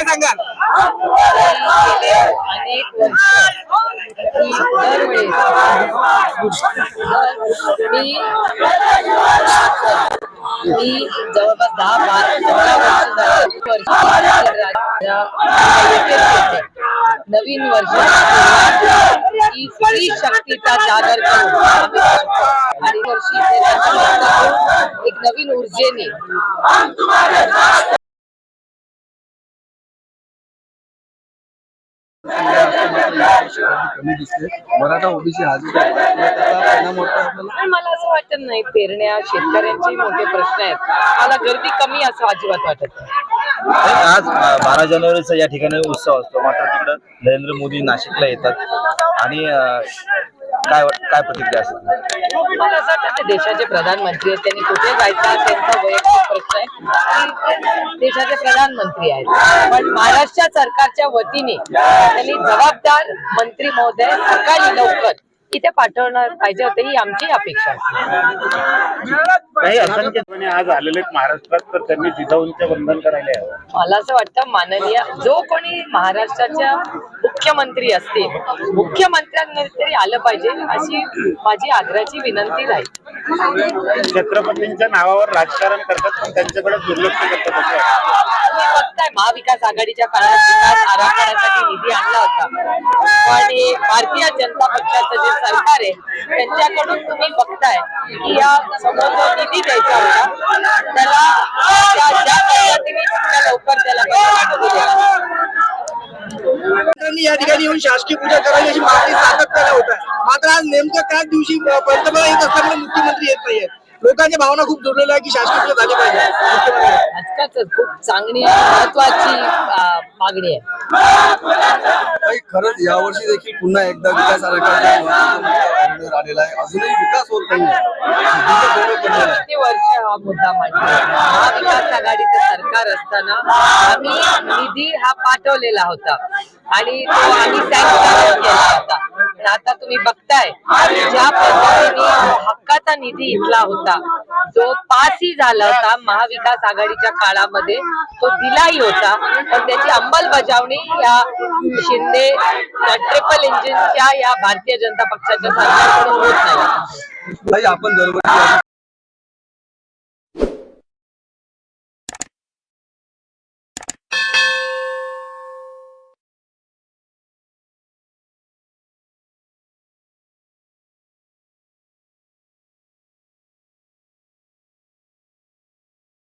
गेले अनेक वर्ष दरवेळेस मी मी जवळपास दहा बारा वर्ष नवीन वर्ष ही स्त्री शक्तीचा जागर करून आणि वर्षी एक नवीन ऊर्जेने कमी दिसते मराठा ओबीसी हा जो मला असं वाटत नाही पेरण्या शेतकऱ्यांचे मोठे प्रश्न आहेत. मला गर्दी कमी असं अजिबात वाटत नाही. आज बारा जानेवारीचा या ठिकाणी उत्सव असतो. मात्र तिकडं नरेंद्र मोदी नाशिकला येतात. आणि काय काय प्रतिक्रिया असते? मला असं वाटतं देशाचे प्रधानमंत्री आहेत त्यांनी कुठे जायचं त्यांचा वैयक्तिक प्रश्न आहे आणि ते देशाचे प्रधानमंत्री आहेत. पण महाराष्ट्र सरकारच्या वतीने त्यांनी जबाबदार मंत्री महोदय सकाळी लवकर इथे पाठवणार पाहिजे होते ही आमची अपेक्षा आहे. काही असंख्य आज आलेले महाराष्ट्रात तर त्यांनी जिजाऊंचे वंदन करायला मला असं वाटतं माननीय जो कोणी महाराष्ट्राच्या मुख्यमंत्री असतील. मुख्यमंत्र्यांनी तरी आलं पाहिजे अशी माझी आग्रहाची विनंती राहील. छत्रपतींच्या नावावर राजकारण करतात पण त्यांच्याकडे दुर्लक्ष करतात बघताय महाविकास आघाडीच्या काळात विकास आराखड्यासाठी निधी आणला होता. आणि भारतीय जनता पक्षाचं जे सरकार आहे त्यांच्याकडून तुम्ही बघताय की या समोर जो निधी द्यायचा होता. त्याला त्या- ज्या पद्धतीने तितक्या लवकर त्याला पैसा दिलेला मंत्र्यांनी या ठिकाणी येऊन शासकीय पूजा करावी अशी मागणी सातत्याने होत आहे. मात्र आज नेमकं त्याच दिवशी पंतप्रधान येत असताना मुख्यमंत्री येत नाहीये लोकांच्या भावना खूप जोडलेल्या आहे की शासकीय पूजा झाली पाहिजे. खूप चांगली महत्वाची मागणी आहे. खरंच यावर्षी देखील पुन्हा एकदा विकास आराखड्याचा महत्त्वाचा मुद्दा आलेला आहे. अजूनही विकास होत नाही किती वर्ष हा मुद्दा महाविकास आघाडीचं सरकार असताना आम्ही निधी हा पाठवलेला होता. आणि तो आम्ही सँक्शन केला होता. आता तुम्ही बघताय ज्या पद्धतीने हक्काचा निधी इथला होता जो पासही झाला होता महाविकास आघाडीच्या काळामध्ये तो दिलाही होता. पण त्याची अंमलबजावणी या शिंदे ट्रिपल इंजिनच्या या भारतीय जनता पक्षाच्या सरकारकडून होत नाही. आपण दरवर्षी